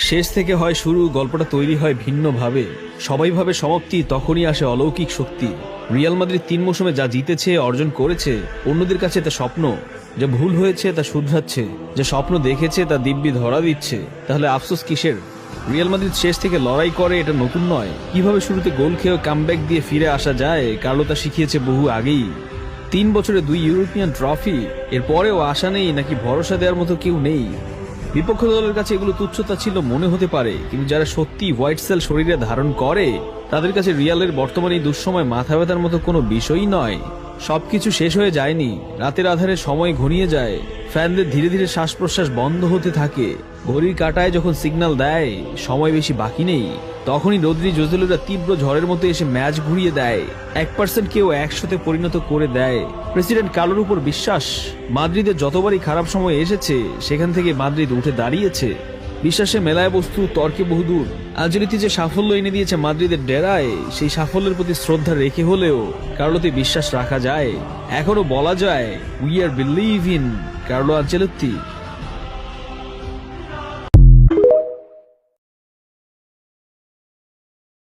শেষ থেকে হয় শুরু, গল্পটা তৈরি হয় ভিন্নভাবে। সবাই ভাবে সমাপ্তি, তখনই আসে অলৌকিক শক্তি। রিয়াল মাদ্রিদ তিন মৌসুমে যা জিতেছে, অর্জন করেছে, অন্যদের কাছে তা স্বপ্ন। যা ভুল হয়েছে, তা শুধরাচ্ছে। যে স্বপ্ন দেখেছে, তা দিব্যি ধরা দিচ্ছে। তাহলে আফসোস কিসের? রিয়াল মাদ্রিদ শেষ থেকে লড়াই করে, এটা নতুন নয়। কীভাবে শুরুতে গোল খেয়ে কামব্যাক দিয়ে ফিরে আসা যায়, কার্লো তা শিখিয়েছে বহু আগেই। তিন বছরে দুই ইউরোপিয়ান ট্রফি, এরপরেও আশা নেই, নাকি ভরসা দেওয়ার মতো কেউ নেই। বিপক্ষ দলের কাছে এগুলো তুচ্ছতা ছিল, মনে হতে পারে। কিন্তু যারা সত্যি হোয়াইট সেল শরীরে ধারণ করে, তাদের কাছে রিয়ালের বর্তমানে এই দুঃসময় মাথা ব্যথার মতো কোনো বিষয়ই নয়। সবকিছু শেষ হয়ে যায়নি। রাতের আধারে সময় ঘনিয়ে যায়। ফ্যানদের ধীরে ধীরে শ্বাস প্রশ্বাস বন্ধ হতে থাকে। ঘড়ির কাটায় যখন সিগন্যাল দেয়, সময় বেশি বাকি নেই, তখনই রদ্রি জোজেলুরা তীব্র ঝড়ের মতো এসে ম্যাচ ঘুরিয়ে দেয়। এক পার্সেন্ট কেউ একশোতে পরিণত করে দেয়। প্রেসিডেন্ট কালোর উপর বিশ্বাস, মাদ্রিদের যতবারই খারাপ সময় এসেছে, সেখান থেকে মাদ্রিদ উঠে দাঁড়িয়েছে। বিশ্বাসে মেলায় বস্তু, তর্কে বহুদূর। আঞ্জলিতে যে সাফল্য এনে দিয়েছে মাদ্রিদের ডেরায়, সেই সাফল্যের প্রতি শ্রদ্ধা রেখে হলেও কার্লোতে বিশ্বাস রাখা যায়। এখনও বলা যায় we are believe in Carlo Ancelotti